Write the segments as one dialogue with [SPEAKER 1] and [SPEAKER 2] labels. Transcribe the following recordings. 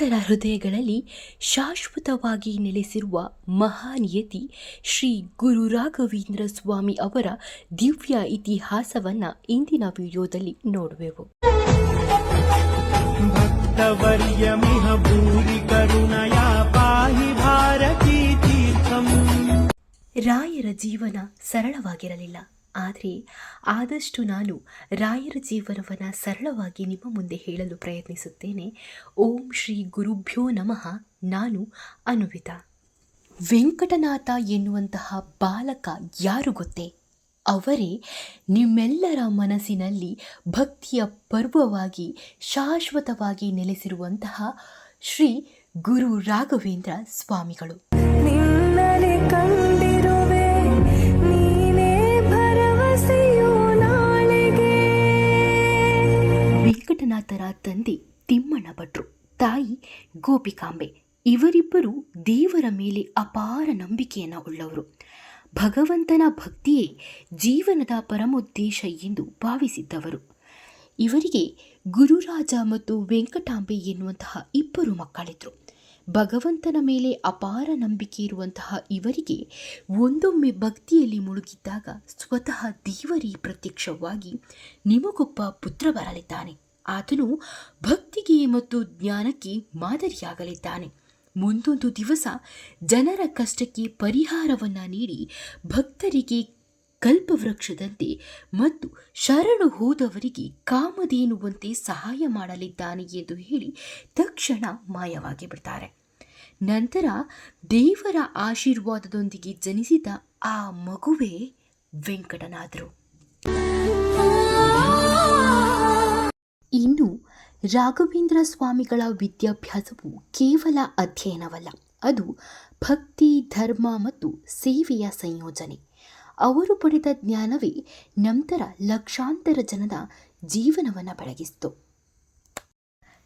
[SPEAKER 1] ಭಕ್ತರ ಹೃದಯಗಳಲ್ಲಿ ಶಾಶ್ವತವಾಗಿ ನೆಲೆಸಿರುವ ಮಹಾನಿಯತಿ ಶ್ರೀ ಗುರು ರಾಘವೇಂದ್ರ ಸ್ವಾಮಿ ಅವರ ದಿವ್ಯ ಇತಿಹಾಸವನ್ನು ಇಂದಿನ ವಿಡಿಯೋದಲ್ಲಿ ನೋಡುವೆವು. ರಾಯರ ಜೀವನ ಸರಳವಾಗಿರಲಿಲ್ಲ. ಆದರೆ ಆದಷ್ಟು ನಾನು ರಾಯರ ಜೀವನವನ್ನು ಸರಳವಾಗಿ ನಿಮ್ಮ ಮುಂದೆ ಹೇಳಲು ಪ್ರಯತ್ನಿಸುತ್ತೇನೆ. ಓಂ ಶ್ರೀ ಗುರುಭ್ಯೋ ನಮಃ. ನಾನು ಅನುವಿತ. ವೆಂಕಟನಾಥ ಎನ್ನುವಂತಹ ಬಾಲಕ ಯಾರು ಗೊತ್ತೇ? ಅವರೇ ನಿಮ್ಮೆಲ್ಲರ ಮನಸ್ಸಿನಲ್ಲಿ ಭಕ್ತಿಯ ಪರ್ವವಾಗಿ ಶಾಶ್ವತವಾಗಿ ನೆಲೆಸಿರುವಂತಹ ಶ್ರೀ ಗುರು ರಾಘವೇಂದ್ರ ಸ್ವಾಮಿಗಳು. ವೆಂಕಟನಾಥರ ತಂದೆ ತಿಮ್ಮಣ್ಣ ಭಟ್ರು, ತಾಯಿ ಗೋಪಿಕಾಂಬೆ. ಇವರಿಬ್ಬರು ದೇವರ ಮೇಲೆ ಅಪಾರ ನಂಬಿಕೆಯನ್ನು ಉಳ್ಳವರು. ಭಗವಂತನ ಭಕ್ತಿಯೇ ಜೀವನದ ಪರಮೋದ್ದೇಶ ಎಂದು ಭಾವಿಸಿದ್ದವರು. ಇವರಿಗೆ ಗುರುರಾಜ ಮತ್ತು ವೆಂಕಟಾಂಬೆ ಎನ್ನುವಂತಹ ಇಬ್ಬರು ಮಕ್ಕಳಿದ್ರು. ಭಗವಂತನ ಮೇಲೆ ಅಪಾರ ನಂಬಿಕೆ ಇರುವಂತಹ ಇವರಿಗೆ ಒಂದೊಮ್ಮೆ ಭಕ್ತಿಯಲ್ಲಿ ಮುಳುಗಿದ್ದಾಗ ಸ್ವತಃ ದೇವರೇ ಪ್ರತ್ಯಕ್ಷವಾಗಿ ನಿಮಗೊಬ್ಬ ಪುತ್ರ ಬರಲಿದ್ದಾನೆ. ಆತನು ಭಕ್ತಿಗೆ ಮತ್ತು ಜ್ಞಾನಕ್ಕೆ ಮಾದರಿಯಾಗಲಿದ್ದಾನೆ. ಮುಂದೊಂದು ದಿವಸ ಜನರ ಕಷ್ಟಕ್ಕೆ ಪರಿಹಾರವನ್ನ ನೀಡಿ ಭಕ್ತರಿಗೆ ಕಲ್ಪವೃಕ್ಷದಂತೆ ಮತ್ತು ಶರಣು ಹೋದವರಿಗೆ ಕಾಮಧೇನುವಂತೆ ಸಹಾಯ ಮಾಡಲಿದ್ದಾನೆ ಎಂದು ಹೇಳಿ ತಕ್ಷಣ ಮಾಯವಾಗಿ ಬಿಡ್ತಾರೆ. ನಂತರ ದೇವರ ಆಶೀರ್ವಾದದೊಂದಿಗೆ ಜನಿಸಿದ ಆ ಮಗುವೇ ವೆಂಕಟನಾಥರು ಇನ್ನು ರಾಘವೇಂದ್ರ ಸ್ವಾಮಿಗಳ ವಿದ್ಯಾಭ್ಯಾಸವು ಕೇವಲ ಅಧ್ಯಯನವಲ್ಲ, ಅದು ಭಕ್ತಿ, ಧರ್ಮ ಮತ್ತು ಸೇವೆಯ ಸಂಯೋಜನೆ. ಅವರು ಪಡೆದ ಜ್ಞಾನವೇ ನಂತರ ಲಕ್ಷಾಂತರ ಜನದ ಜೀವನವನ್ನು ಬೆಳಗಿಸಿತು.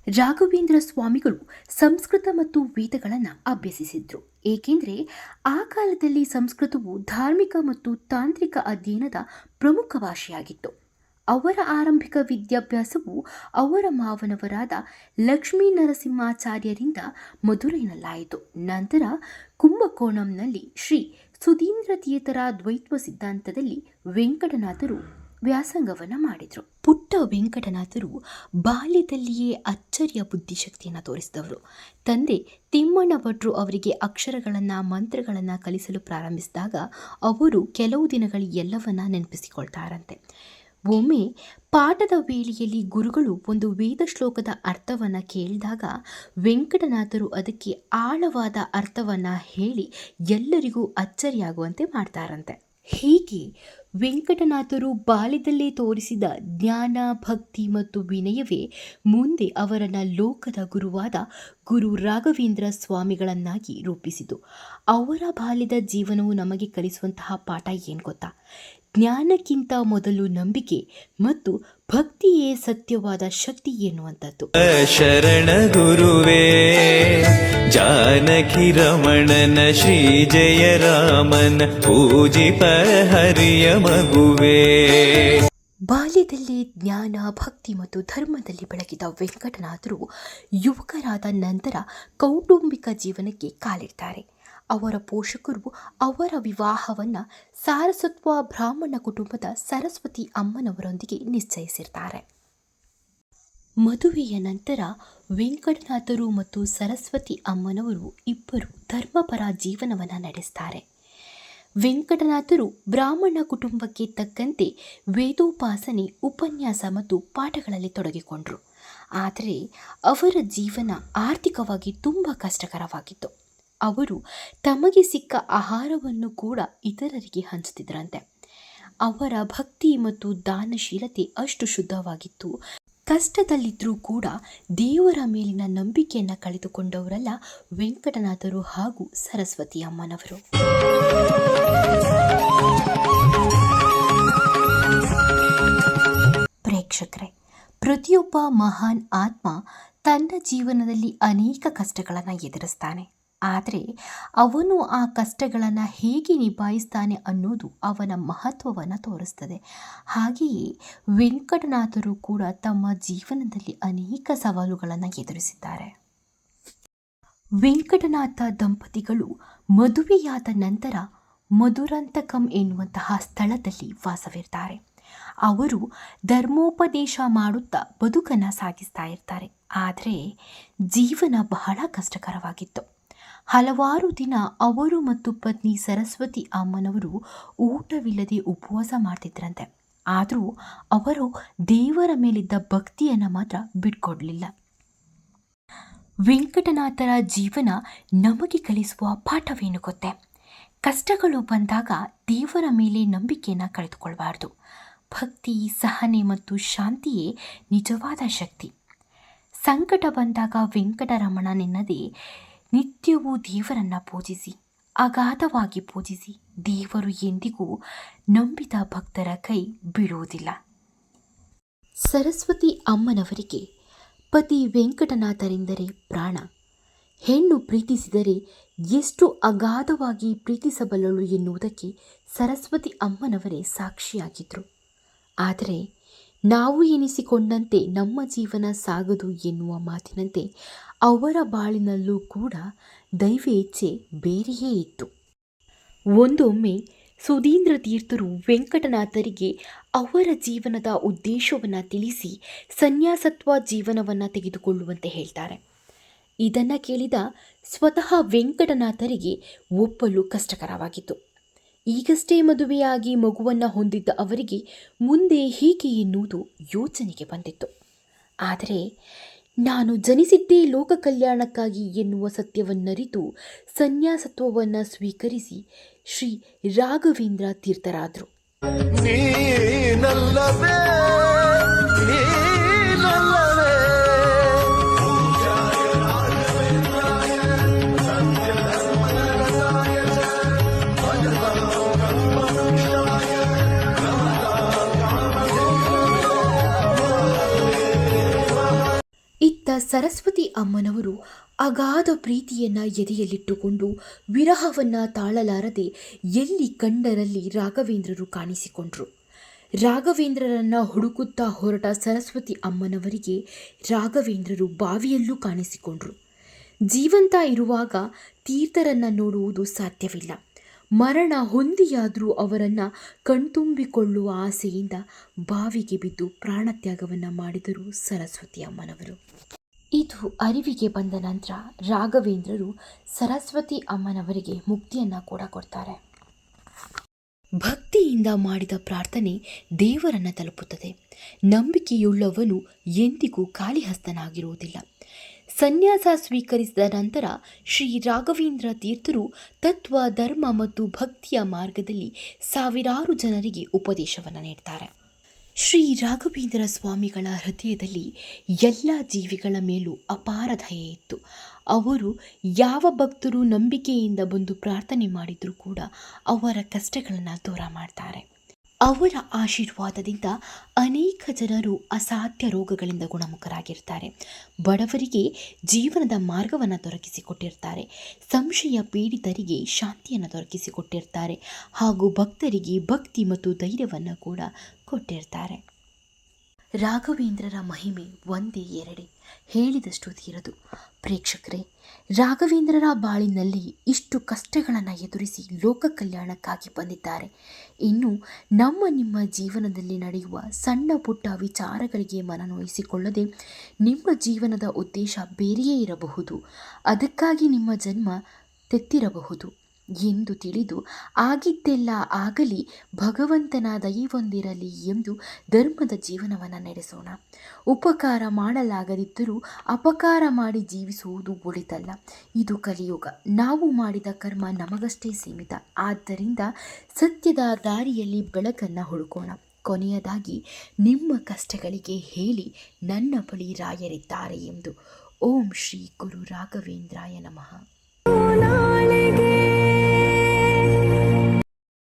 [SPEAKER 1] ರಾಘವೇಂದ್ರ ಸ್ವಾಮಿಗಳು ಸಂಸ್ಕೃತ ಮತ್ತು ವೇದಗಳನ್ನು ಅಭ್ಯಸಿಸಿದ್ರು. ಏಕೆಂದರೆ ಆ ಕಾಲದಲ್ಲಿ ಸಂಸ್ಕೃತವು ಧಾರ್ಮಿಕ ಮತ್ತು ತಾಂತ್ರಿಕ ಅಧ್ಯಯನದ ಪ್ರಮುಖ ಭಾಷೆಯಾಗಿತ್ತು. ಅವರ ಆರಂಭಿಕ ವಿದ್ಯಾಭ್ಯಾಸವು ಅವರ ಮಾವನವರಾದ ಲಕ್ಷ್ಮೀ ನರಸಿಂಹಾಚಾರ್ಯರಿಂದ ಮಧುರೈನಲ್ಲಾಯಿತು ನಂತರ ಕುಂಭಕೋಣಂನಲ್ಲಿ ಶ್ರೀ ಸುಧೀಂದ್ರ ತೀರ್ಥರ ದ್ವೈತ್ವ ಸಿದ್ಧಾಂತದಲ್ಲಿ ವೆಂಕಟನಾಥರು ವ್ಯಾಸಂಗವನ್ನು ಮಾಡಿದರು. ಪುಟ್ಟ ವೆಂಕಟನಾಥರು ಬಾಲ್ಯದಲ್ಲಿಯೇ ಅಚ್ಚರಿಯ ಬುದ್ಧಿಶಕ್ತಿಯನ್ನು ತೋರಿಸಿದವರು. ತಂದೆ ತಿಮ್ಮಣ್ಣ ಭಟ್ರು ಅವರಿಗೆ ಅಕ್ಷರಗಳನ್ನು, ಮಂತ್ರಗಳನ್ನು ಕಲಿಸಲು ಪ್ರಾರಂಭಿಸಿದಾಗ ಅವರು ಕೆಲವು ದಿನಗಳು ಎಲ್ಲವನ್ನ ನೆನಪಿಸಿಕೊಳ್ತಾರಂತೆ. ಒಮ್ಮೆ ಪಾಠದ ವೇಳೆಯಲ್ಲಿ ಗುರುಗಳು ಒಂದು ವೇದ ಶ್ಲೋಕದ ಅರ್ಥವನ್ನು ಕೇಳಿದಾಗ ವೆಂಕಟನಾಥರು ಅದಕ್ಕೆ ಆಳವಾದ ಅರ್ಥವನ್ನು ಹೇಳಿ ಎಲ್ಲರಿಗೂ ಅಚ್ಚರಿಯಾಗುವಂತೆ ಮಾಡ್ತಾರಂತೆ. ಹೀಗೆ ವೆಂಕಟನಾಥರು ಬಾಲ್ಯದಲ್ಲೇ ತೋರಿಸಿದ ಜ್ಞಾನ, ಭಕ್ತಿ ಮತ್ತು ವಿನಯವೇ ಮುಂದೆ ಅವರನ್ನು ಲೋಕದ ಗುರುವಾದ ಗುರು ರಾಘವೇಂದ್ರ ಸ್ವಾಮಿಗಳನ್ನಾಗಿ ರೂಪಿಸಿತು. ಅವರ ಬಾಲ್ಯದ ಜೀವನವು ನಮಗೆ ಕಲಿಸುವಂತಹ ಪಾಠ ಏನು ಗೊತ್ತಾ? ಜ್ಞಾನಕ್ಕಿಂತ ಮೊದಲು ನಂಬಿಕೆ ಮತ್ತು ಭಕ್ತಿಯೇ ಸತ್ಯವಾದ ಶಕ್ತಿ ಎನ್ನುವಂಥದ್ದು.
[SPEAKER 2] ಶರಣ ಗುರುವೇ ಜಾನಕಿ ರಮಣನ ಶ್ರೀ ಜಯ ರಾಮನ ಪೂಜಿ ಹರಿಯ ಮಗುವೇ.
[SPEAKER 1] ಬಾಲ್ಯದಲ್ಲಿ ಜ್ಞಾನ ಭಕ್ತಿ ಮತ್ತು ಧರ್ಮದಲ್ಲಿ ಬೆಳಗಿದ ವೆಂಕಟನಾಥರು ಯುವಕರಾದ ನಂತರ ಕೌಟುಂಬಿಕ ಜೀವನಕ್ಕೆ ಕಾಲಿಡ್ತಾರೆ. ಅವರ ಪೋಷಕರು ಅವರ ವಿವಾಹವನ್ನು ಸಾರಸ್ವತ್ವ ಬ್ರಾಹ್ಮಣ ಕುಟುಂಬದ ಸರಸ್ವತಿ ಅಮ್ಮನವರೊಂದಿಗೆ ನಿಶ್ಚಯಿಸಿರ್ತಾರೆ. ಮದುವೆಯ ನಂತರ ವೆಂಕಟನಾಥರು ಮತ್ತು ಸರಸ್ವತಿ ಅಮ್ಮನವರು ಇಬ್ಬರು ಧರ್ಮಪರ ಜೀವನವನ್ನು ನಡೆಸ್ತಾರೆ. ವೆಂಕಟನಾಥರು ಬ್ರಾಹ್ಮಣ ಕುಟುಂಬಕ್ಕೆ ತಕ್ಕಂತೆ ವೇದೋಪಾಸನೆ, ಉಪನ್ಯಾಸ ಮತ್ತು ಪಾಠಗಳಲ್ಲಿ ತೊಡಗಿಕೊಂಡರು. ಆದರೆ ಅವರ ಜೀವನ ಆರ್ಥಿಕವಾಗಿ ತುಂಬ ಕಷ್ಟಕರವಾಗಿತ್ತು. ಅವರು ತಮಗೆ ಸಿಕ್ಕ ಆಹಾರವನ್ನು ಕೂಡ ಇತರರಿಗೆ ಹಂಚುತ್ತಿದ್ದರಂತೆ. ಅವರ ಭಕ್ತಿ ಮತ್ತು ದಾನಶೀಲತೆ ಅಷ್ಟು ಶುದ್ಧವಾಗಿತ್ತು. ಕಷ್ಟದಲ್ಲಿದ್ದರೂ ಕೂಡ ದೇವರ ಮೇಲಿನ ನಂಬಿಕೆಯನ್ನು ಕಳೆದುಕೊಂಡವರಲ್ಲ ವೆಂಕಟನಾಥರು ಹಾಗೂ ಸರಸ್ವತಿ ಅಮ್ಮನವರು. ಪ್ರೇಕ್ಷಕರೇ, ಪ್ರತಿಯೊಬ್ಬ ಮಹಾನ್ ಆತ್ಮ ತನ್ನ ಜೀವನದಲ್ಲಿ ಅನೇಕ ಕಷ್ಟಗಳನ್ನು ಎದುರಿಸ್ತಾನೆ. ಆದರೆ ಅವನು ಆ ಕಷ್ಟಗಳನ್ನು ಹೇಗೆ ನಿಭಾಯಿಸ್ತಾನೆ ಅನ್ನೋದು ಅವನ ಮಹತ್ವವನ್ನು ತೋರಿಸ್ತದೆ. ಹಾಗೆಯೇ ವೆಂಕಟನಾಥರು ಕೂಡ ತಮ್ಮ ಜೀವನದಲ್ಲಿ ಅನೇಕ ಸವಾಲುಗಳನ್ನು ಎದುರಿಸಿದ್ದಾರೆ. ವೆಂಕಟನಾಥ ದಂಪತಿಗಳು ಮದುವೆಯಾದ ನಂತರ ಮಧುರಂತಕಂ ಎನ್ನುವಂತಹ ಸ್ಥಳದಲ್ಲಿ ವಾಸವಿರ್ತಾರೆ. ಅವರು ಧರ್ಮೋಪದೇಶ ಮಾಡುತ್ತಾ ಬದುಕನ್ನು ಸಾಗಿಸ್ತಾ ಇರ್ತಾರೆ. ಆದರೆ ಜೀವನ ಬಹಳ ಕಷ್ಟಕರವಾಗಿತ್ತು. ಹಲವಾರು ದಿನ ಅವರು ಮತ್ತು ಪತ್ನಿ ಸರಸ್ವತಿ ಅಮ್ಮನವರು ಊಟವಿಲ್ಲದೆ ಉಪವಾಸ ಮಾಡ್ತಿದ್ರಂತೆ. ಆದರೂ ಅವರು ದೇವರ ಮೇಲಿದ್ದ ಭಕ್ತಿಯನ್ನು ಮಾತ್ರ ಬಿಟ್ಕೊಡ್ಲಿಲ್ಲ. ವೆಂಕಟನಾಥರ ಜೀವನ ನಮಗೆ ಕಲಿಸುವ ಪಾಠವೇನು ಗೊತ್ತೆ? ಕಷ್ಟಗಳು ಬಂದಾಗ ದೇವರ ಮೇಲೆ ನಂಬಿಕೆಯನ್ನು ಕಳೆದುಕೊಳ್ಬಾರ್ದು. ಭಕ್ತಿ, ಸಹನೆ ಮತ್ತು ಶಾಂತಿಯೇ ನಿಜವಾದ ಶಕ್ತಿ. ಸಂಕಟ ಬಂದಾಗ ವೆಂಕಟರಮಣ ನೆನ್ನದೆ ನಿತ್ಯವೂ ದೇವರನ್ನ ಪೂಜಿಸಿ, ಅಗಾಧವಾಗಿ ಪೂಜಿಸಿ ದೇವರು ಎಂದಿಗೂ ನಂಬಿದ ಭಕ್ತರ ಕೈ ಬಿಡುವುದಿಲ್ಲ ಸರಸ್ವತಿ ಅಮ್ಮನವರಿಗೆ ಪತಿ ವೆಂಕಟನಾಥರೆಂದರೆ ಪ್ರಾಣ. ಹೆಣ್ಣು ಪ್ರೀತಿಸಿದರೆ ಎಷ್ಟು ಅಗಾಧವಾಗಿ ಪ್ರೀತಿಸಬಲ್ಲಳು ಎನ್ನುವುದಕ್ಕೆ ಸರಸ್ವತಿ ಅಮ್ಮನವರೇ ಸಾಕ್ಷಿಯಾಗಿದ್ದರು ಆದರೆ ನಾವು ಎನಿಸಿಕೊಂಡಂತೆ ನಮ್ಮ ಜೀವನ ಸಾಗದು ಎನ್ನುವ ಮಾತಿನಂತೆ ಅವರ ಬಾಳಿನಲ್ಲೂ ಕೂಡ ದೈವೇಚ್ಛೆ ಬೇರೆಯೇ ಇತ್ತು. ಒಂದೊಮ್ಮೆ ಸುಧೀಂದ್ರ ತೀರ್ಥರು ವೆಂಕಟನಾಥರಿಗೆ ಅವರ ಜೀವನದ ಉದ್ದೇಶವನ್ನು ತಿಳಿಸಿ ಸನ್ಯಾಸತ್ವ ಜೀವನವನ್ನು ತೆಗೆದುಕೊಳ್ಳುವಂತೆ ಹೇಳ್ತಾರೆ. ಇದನ್ನು ಕೇಳಿದ ಸ್ವತಃ ವೆಂಕಟನಾಥರಿಗೆ ಒಪ್ಪಲು ಕಷ್ಟಕರವಾಗಿತ್ತು. ಈಗಷ್ಟೇ ಮದುವೆಯಾಗಿ ಮಗುವನ್ನು ಹೊಂದಿದ್ದ ಅವರಿಗೆ ಮುಂದೆ ಹೀಗೆ ಎನ್ನುವುದು ಯೋಚನೆಗೆ ಬಂದಿತ್ತು. ಆದರೆ ನಾನು ಜನಿಸಿದ್ದೇ ಲೋಕ ಕಲ್ಯಾಣಕ್ಕಾಗಿ ಎನ್ನುವ ಸತ್ಯವನ್ನರಿತು ಸನ್ಯಾಸತ್ವವನ್ನು ಸ್ವೀಕರಿಸಿ ಶ್ರೀ ರಾಘವೇಂದ್ರ ತೀರ್ಥರಾದರು. ಸರಸ್ವತಿ ಅಮ್ಮನವರು ಅಗಾಧ ಪ್ರೀತಿಯನ್ನ ಎದೆಯಲ್ಲಿಟ್ಟುಕೊಂಡು ವಿರಹವನ್ನ ತಾಳಲಾರದೆ ಎಲ್ಲಿ ಕಂಡರಲ್ಲಿ ರಾಘವೇಂದ್ರರು ಕಾಣಿಸಿಕೊಂಡರು. ರಾಘವೇಂದ್ರರನ್ನ ಹುಡುಕುತ್ತಾ ಹೊರಟ ಸರಸ್ವತಿ ಅಮ್ಮನವರಿಗೆ ರಾಘವೇಂದ್ರರು ಬಾವಿಯಲ್ಲೂ ಕಾಣಿಸಿಕೊಂಡರು. ಜೀವಂತ ಇರುವಾಗ ತೀರ್ಥರನ್ನು ನೋಡುವುದು ಸಾಧ್ಯವಿಲ್ಲ. ಮರಣ ಹೊಂದಿಯಾದರೂ ಅವರನ್ನು ಕಣ್ತುಂಬಿಕೊಳ್ಳುವ ಆಸೆಯಿಂದ ಬಾವಿಗೆ ಬಿದ್ದು ಪ್ರಾಣತ್ಯಾಗವನ್ನು ಮಾಡಿದರು ಸರಸ್ವತಿ ಅಮ್ಮನವರು. ಇದು ಅರಿವಿಗೆ ಬಂದ ನಂತರ ರಾಘವೇಂದ್ರರು ಸರಸ್ವತಿ ಅಮ್ಮನವರಿಗೆ ಮುಕ್ತಿಯನ್ನು ಕೂಡ ಕೊಡ್ತಾರೆ. ಭಕ್ತಿಯಿಂದ ಮಾಡಿದ ಪ್ರಾರ್ಥನೆ ದೇವರನ್ನು ತಲುಪುತ್ತದೆ. ನಂಬಿಕೆಯುಳ್ಳವನು ಎಂದಿಗೂ ಖಾಲಿಹಸ್ತನಾಗಿರುವುದಿಲ್ಲ ಸನ್ಯಾಸ ಸ್ವೀಕರಿಸಿದ ನಂತರ ಶ್ರೀ ರಾಘವೇಂದ್ರ ತೀರ್ಥರು ತತ್ವ, ಧರ್ಮ ಮತ್ತು ಭಕ್ತಿಯ ಮಾರ್ಗದಲ್ಲಿ ಸಾವಿರಾರು ಜನರಿಗೆ ಉಪದೇಶವನ್ನು ನೀಡ್ತಾರೆ. ಶ್ರೀ ರಾಘವೇಂದ್ರ ಸ್ವಾಮಿಗಳ ಹೃದಯದಲ್ಲಿ ಎಲ್ಲ ಜೀವಿಗಳ ಮೇಲೂ ಅಪಾರ ದಯೆ ಇತ್ತು. ಅವರು ಯಾವ ಭಕ್ತರು ನಂಬಿಕೆಯಿಂದ ಬಂದು ಪ್ರಾರ್ಥನೆ ಮಾಡಿದರೂ ಕೂಡ ಅವರ ಕಷ್ಟಗಳನ್ನು ದೂರ ಮಾಡ್ತಾರೆ. ಅವರ ಆಶೀರ್ವಾದದಿಂದ ಅನೇಕ ಜನರು ಅಸಾಧ್ಯ ರೋಗಗಳಿಂದ ಗುಣಮುಖರಾಗಿರ್ತಾರೆ. ಬಡವರಿಗೆ ಜೀವನದ ಮಾರ್ಗವನ್ನು ದೊರಕಿಸಿಕೊಟ್ಟಿರ್ತಾರೆ. ಸಂಶಯ ಪೀಡಿತರಿಗೆ ಶಾಂತಿಯನ್ನು ದೊರಕಿಸಿಕೊಟ್ಟಿರ್ತಾರೆ. ಹಾಗೂ ಭಕ್ತರಿಗೆ ಭಕ್ತಿ ಮತ್ತು ಧೈರ್ಯವನ್ನು ಕೂಡ ಕೊಟ್ಟಿರ್ತಾರೆ. ರಾಘವೇಂದ್ರರ ಮಹಿಮೆ ಒಂದೇ ಎರಡೇ ಹೇಳಿದಷ್ಟು ತೀರದು ಪ್ರೇಕ್ಷಕರೇ, ರಾಘವೇಂದ್ರರ ಬಾಳಿನಲ್ಲಿ ಇಷ್ಟು ಕಷ್ಟಗಳನ್ನು ಎದುರಿಸಿ ಲೋಕ ಕಲ್ಯಾಣಕ್ಕಾಗಿ ಬಂದಿದ್ದಾರೆ. ಇನ್ನು ನಮ್ಮ ನಿಮ್ಮ ಜೀವನದಲ್ಲಿ ನಡೆಯುವ ಸಣ್ಣ ಪುಟ್ಟ ವಿಚಾರಗಳಿಗೆ ಮನನೋಯಿಸಿಕೊಳ್ಳದೆ ನಿಮ್ಮ ಜೀವನದ ಉದ್ದೇಶ ಬೇರೆಯೇ ಇರಬಹುದು. ಅದಕ್ಕಾಗಿ ನಿಮ್ಮ ಜನ್ಮ ತೆತ್ತಿರಬಹುದು. ಎಂದು ತಿಳಿದು, ಆಗಿದ್ದೆಲ್ಲ ಆಗಲಿ ಭಗವಂತನ ದಯವೊಂದಿರಲಿ ಎಂದು ಧರ್ಮದ ಜೀವನವನ್ನು ನಡೆಸೋಣ. ಉಪಕಾರ ಮಾಡಲಾಗದಿದ್ದರೂ ಅಪಕಾರ ಮಾಡಿ ಜೀವಿಸುವುದು ಒಳಿತಲ್ಲ. ಇದು ಕಲಿಯುಗ. ನಾವು ಮಾಡಿದ ಕರ್ಮ ನಮಗಷ್ಟೇ ಸೀಮಿತ. ಆದ್ದರಿಂದ ಸತ್ಯದ ದಾರಿಯಲ್ಲಿ ಬೆಳಕನ್ನು ಹುಡುಕೋಣ. ಕೊನೆಯದಾಗಿ, ನಿಮ್ಮ ಕಷ್ಟಗಳಿಗೆ ಹೇಳಿ ನನ್ನ ಬಳಿ ರಾಯರಿದ್ದಾರೆ ಎಂದು. ಓಂ ಶ್ರೀ ಗುರು ರಾಘವೇಂದ್ರಾಯ ನಮಃ.